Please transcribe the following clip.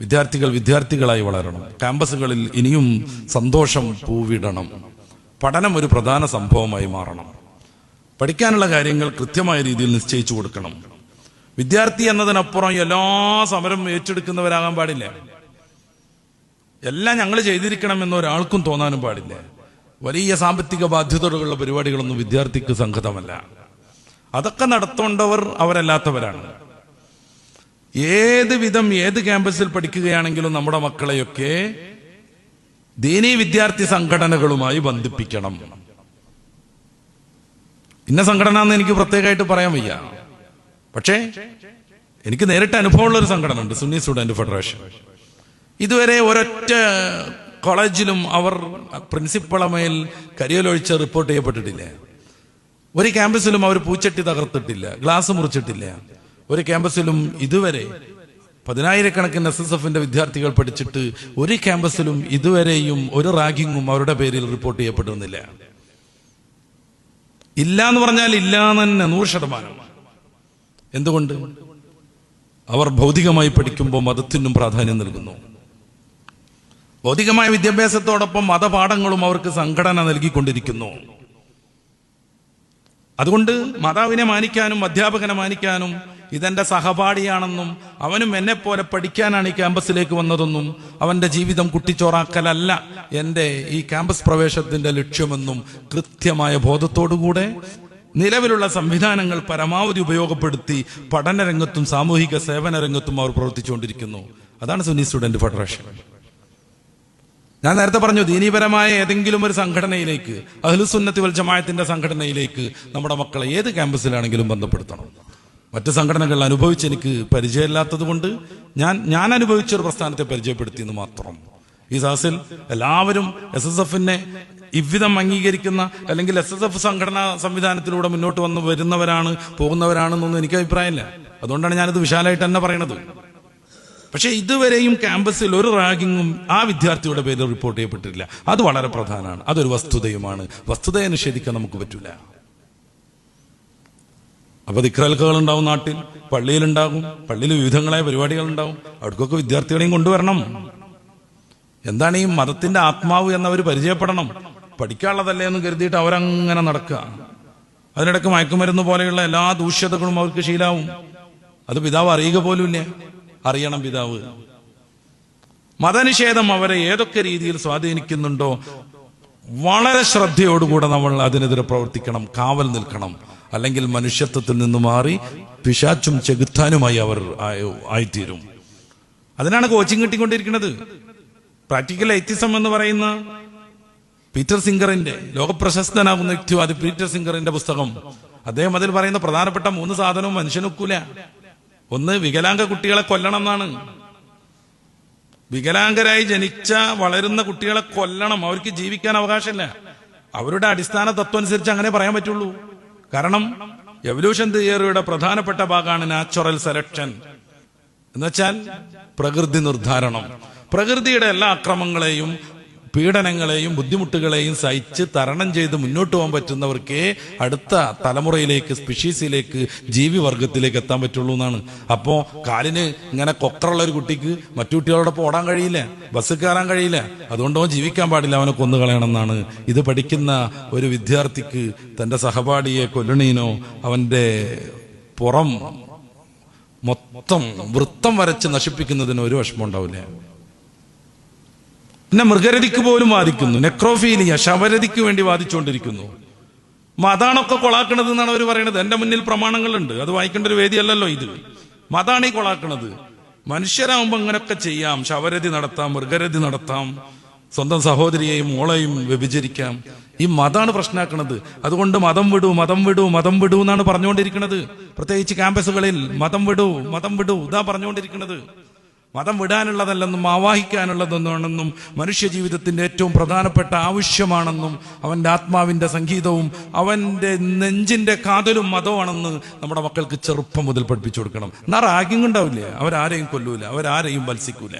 വിദ്യാർത്ഥികൾ വിദ്യാർത്ഥികളായി വളരണം. ക്യാമ്പസുകളിൽ ഇനിയും സന്തോഷം പൂവിടണം. പഠനം ഒരു പ്രധാന സംഭവമായി മാറണം. പഠിക്കാനുള്ള കാര്യങ്ങൾ കൃത്യമായ രീതിയിൽ നിശ്ചയിച്ചു കൊടുക്കണം. വിദ്യാർത്ഥി എന്നതിനപ്പുറം എല്ലാ സമരം ഏറ്റെടുക്കുന്നവരാകാൻ പാടില്ല. എല്ലാം ഞങ്ങൾ ചെയ്തിരിക്കണം ഒരാൾക്കും തോന്നാനും പാടില്ല. വലിയ സാമ്പത്തിക ബാധ്യതകളുള്ള പരിപാടികളൊന്നും വിദ്യാർത്ഥിക്ക് സംഘതമല്ല. അതൊക്കെ നടത്തേണ്ടവർ അവരല്ലാത്തവരാണ്. ഏത് വിധം ഏത് ക്യാമ്പസിൽ പഠിക്കുകയാണെങ്കിലും നമ്മുടെ മക്കളെയൊക്കെ ദീനീ വിദ്യാർത്ഥി സംഘടനകളുമായി ബന്ധിപ്പിക്കണം. ഇന്ന സംഘടന എന്ന് എനിക്ക് പ്രത്യേകമായിട്ട് പറയാൻ വയ്യ. പക്ഷേ എനിക്ക് നേരിട്ട് അനുഭവമുള്ള ഒരു സംഘടന ഉണ്ട് സുന്നി സ്റ്റുഡന്റ് ഫെഡറേഷൻ. ഇതുവരെ ഒരൊറ്റ കോളേജിലും അവർ പ്രിൻസിപ്പളമേൽ കരിയലൊഴിച്ച് റിപ്പോർട്ട് ചെയ്യപ്പെട്ടിട്ടില്ല. ഒരു ക്യാമ്പസിലും അവർ പൂച്ചട്ടി തകർത്തിട്ടില്ല ഗ്ലാസ് മുറിച്ചിട്ടില്ല. ഒരു ക്യാമ്പസിലും ഇതുവരെ പതിനായിരക്കണക്കിന് എസ് എസ് എഫിന്റെ വിദ്യാർത്ഥികൾ പഠിച്ചിട്ട് ഒരു ക്യാമ്പസിലും ഇതുവരെയും ഒരു റാഗിങ്ങും അവരുടെ പേരിൽ റിപ്പോർട്ട് ചെയ്യപ്പെടുന്നില്ല ഇല്ല എന്ന് പറഞ്ഞാൽ ഇല്ല തന്നെ നൂറ് ശതമാനം. എന്തുകൊണ്ട്? അവർ ഭൗതികമായി പഠിക്കുമ്പോൾ മതത്തിനും പ്രാധാന്യം നൽകുന്നു. ഭൗതികമായ വിദ്യാഭ്യാസത്തോടൊപ്പം മതപാഠങ്ങളും അവർക്ക് സംഘടന നൽകിക്കൊണ്ടിരിക്കുന്നു. അതുകൊണ്ട് മാതാവിനെ മാനിക്കാനും അധ്യാപകനെ മാനിക്കാനും ഇതെന്റെ സഹപാഠിയാണെന്നും അവനും എന്നെ പോലെ പഠിക്കാനാണ് ഈ ക്യാമ്പസിലേക്ക് വന്നതെന്നും അവന്റെ ജീവിതം കുട്ടിച്ചോറാക്കലല്ല. എന്റെ ഈ ക്യാമ്പസ് പ്രവേശത്തിന്റെ ലക്ഷ്യമെന്നും കൃത്യമായ ബോധത്തോടുകൂടെ നിലവിലുള്ള സംവിധാനങ്ങൾ പരമാവധി ഉപയോഗപ്പെടുത്തി പഠനരംഗത്തും സാമൂഹിക സേവന രംഗത്തും അവർ പ്രവർത്തിച്ചുകൊണ്ടിരിക്കുന്നു. അതാണ് സുന്നി സ്റ്റുഡന്റ് ഫെഡറേഷൻ. ഞാൻ നേരത്തെ പറഞ്ഞു ദീനീപരമായ ഏതെങ്കിലും ഒരു സംഘടനയിലേക്ക് അഹ്ലുസുന്നത്തി വൽ ജമായത്തിന്റെ സംഘടനയിലേക്ക് നമ്മുടെ മക്കളെ ഏത് ക്യാമ്പസിലാണെങ്കിലും ബന്ധപ്പെടുത്തണം. മറ്റ് സംഘടനകൾ അനുഭവിച്ച് എനിക്ക് പരിചയമില്ലാത്തത് കൊണ്ട് ഞാൻ ഞാൻ അനുഭവിച്ച ഒരു പ്രസ്ഥാനത്തെ പരിചയപ്പെടുത്തിയെന്ന് മാത്രം. ഈ സാസിൽ എല്ലാവരും എസ് എസ് എഫിനെ ഇവിധം അംഗീകരിക്കുന്ന അല്ലെങ്കിൽ എസ് എസ് എഫ് സംഘടനാ സംവിധാനത്തിലൂടെ മുന്നോട്ട് വന്ന് വരുന്നവരാണ് പോകുന്നവരാണെന്നൊന്നും എനിക്ക് അഭിപ്രായമില്ല. അതുകൊണ്ടാണ് ഞാനിത് വിശാലമായിട്ട് തന്നെ പറയണത്. പക്ഷെ ഇതുവരെയും ക്യാമ്പസിൽ ഒരു റാഗിങ്ങും ആ വിദ്യാർത്ഥിയുടെ പേരിൽ റിപ്പോർട്ട് ചെയ്യപ്പെട്ടിട്ടില്ല. അത് വളരെ പ്രധാനമാണ്. അതൊരു വസ്തുതയുമാണ്. വസ്തുതയെ നിഷേധിക്കാൻ നമുക്ക് പറ്റൂല. അപ്പൊ ദിക്രൽക്കുകൾ ഉണ്ടാവും നാട്ടിൽ പള്ളിയിലുണ്ടാകും പള്ളിയിൽ വിവിധങ്ങളായ പരിപാടികൾ ഉണ്ടാവും അവിടേക്കൊക്കെ വിദ്യാർത്ഥികളെയും കൊണ്ടുവരണം. എന്താണ് ഈ മതത്തിന്റെ ആത്മാവ് എന്നവർ പരിചയപ്പെടണം? പഠിക്കാനുള്ളതല്ലേ എന്ന് കരുതിയിട്ട് അവരങ്ങനെ നടക്കുക. അതിനിടയ്ക്ക് മയക്കുമരുന്ന് പോലെയുള്ള എല്ലാ ദൂഷ്യതകളും അവർക്ക് ശീലാവും. അത് പിതാവ് അറിയുക പോലുമില്ല അറിയണം പിതാവ്. മതനിഷേധം അവരെ ഏതൊക്കെ രീതിയിൽ സ്വാധീനിക്കുന്നുണ്ടോ വളരെ ശ്രദ്ധയോടുകൂടെ നമ്മൾ അതിനെതിരെ പ്രവർത്തിക്കണം കാവൽ നിൽക്കണം. അല്ലെങ്കിൽ മനുഷ്യത്വത്തിൽ നിന്ന് മാറി പിശാച്ചും ചെകുത്താനുമായി അവർ ആയി- ആയിത്തീരും. അതിനാണ് കോച്ചിങ് കിട്ടിക്കൊണ്ടിരിക്കുന്നത്. പ്രാക്ടിക്കൽ എത്തിസം എന്ന് പറയുന്ന പീറ്റർ സിംഗറിന്റെ ലോകപ്രശസ്തനാകുന്ന അത് പീറ്റർ സിംഗറിന്റെ പുസ്തകം. അദ്ദേഹം അതിൽ പറയുന്ന പ്രധാനപ്പെട്ട മൂന്ന് സാധനവും മനുഷ്യനൊക്കൂല. ഒന്ന് വികലാംഗ കുട്ടികളെ കൊല്ലണം എന്നാണ്. വികലാംഗരായി ജനിച്ച വളരുന്ന കുട്ടികളെ കൊല്ലണം. അവർക്ക് ജീവിക്കാൻ അവകാശമില്ല. അവരുടെ അടിസ്ഥാന തത്വം അനുസരിച്ച് അങ്ങനെ പറയാൻ പറ്റുള്ളൂ. കാരണം എവല്യൂഷൻ തിയറിയുടെ പ്രധാനപ്പെട്ട ഭാഗമാണ് നാച്ചുറൽ സെലക്ഷൻ എന്നുവെച്ചാൽ പ്രകൃതി നിർദ്ധാരണം പ്രകൃതിയുടെ എല്ലാ അക്രമങ്ങളെയും പീഡനങ്ങളെയും ബുദ്ധിമുട്ടുകളെയും സഹിച്ച് തരണം ചെയ്ത് മുന്നോട്ട് പോകാൻ പറ്റുന്നവർക്ക് അടുത്ത തലമുറയിലേക്ക് സ്പീഷീസിലേക്ക് ജീവിവർഗത്തിലേക്ക് എത്താൻ പറ്റുള്ളൂ എന്നാണ്. അപ്പോ കാലിന് ഇങ്ങനെ കൊക്കറുള്ള ഒരു കുട്ടിക്ക് മറ്റു കുട്ടികളോടൊപ്പം ഓടാൻ കഴിയില്ല ബസ് കയറാൻ കഴിയില്ല. അതുകൊണ്ടോ ജീവിക്കാൻ പാടില്ല അവനെ കൊന്നു കളയണമെന്നാണ് ഇത് പഠിക്കുന്ന ഒരു വിദ്യാർത്ഥിക്ക് തന്റെ സഹപാഠിയെ കൊല്ലണീനോ അവന്റെ പുറം മൊത്തം വൃത്തം വരച്ച് നശിപ്പിക്കുന്നതിന് ഒരു വിഷമം ഉണ്ടാവില്ല. പിന്നെ മൃഗരതിക്ക് പോലും വാദിക്കുന്നു. നെക്രോഫീലിയ ശവരതിക്ക് വേണ്ടി വാദിച്ചുകൊണ്ടിരിക്കുന്നു. മതാണൊക്കെ കൊളാക്കണത് എന്നാണ് അവർ പറയുന്നത് എന്റെ മുന്നിൽ പ്രമാണങ്ങളുണ്ട്. അത് വായിക്കേണ്ട ഒരു വേദിയല്ലല്ലോ ഇത്. മതാണ് ഈ കൊളാക്കണത്. മനുഷ്യരാകുമ്പോ അങ്ങനെയൊക്കെ ചെയ്യാം. ശവരതി നടത്താം മൃഗരതി നടത്താം സ്വന്തം സഹോദരിയെയും മോളെയും വ്യഭിചരിക്കാം. ഈ മതാണ് പ്രശ്നമാക്കണത് അതുകൊണ്ട് മതം വിടൂ മതം വിടൂ മതം വിടൂ എന്നാണ് പറഞ്ഞുകൊണ്ടിരിക്കുന്നത് പ്രത്യേകിച്ച് ക്യാമ്പസുകളിൽ മതം വിടൂ മതം വിടൂ ഇതാ പറഞ്ഞുകൊണ്ടിരിക്കുന്നത് മതം വിടാനുള്ളതല്ലെന്നും ആവാഹിക്കാനുള്ളതെന്നാണെന്നും മനുഷ്യ ജീവിതത്തിന്റെ ഏറ്റവും പ്രധാനപ്പെട്ട ആവശ്യമാണെന്നും അവന്റെ ആത്മാവിന്റെ സംഗീതവും അവന്റെ നെഞ്ചിന്റെ കാതലും മതമാണെന്ന് നമ്മുടെ മക്കൾക്ക് ചെറുപ്പം മുതൽ പഠിപ്പിച്ചു കൊടുക്കണം. എന്നാ റാഗിങ് ഉണ്ടാവില്ല? അവരാരെയും കൊല്ലൂല. അവരാരെയും വത്സിക്കൂല.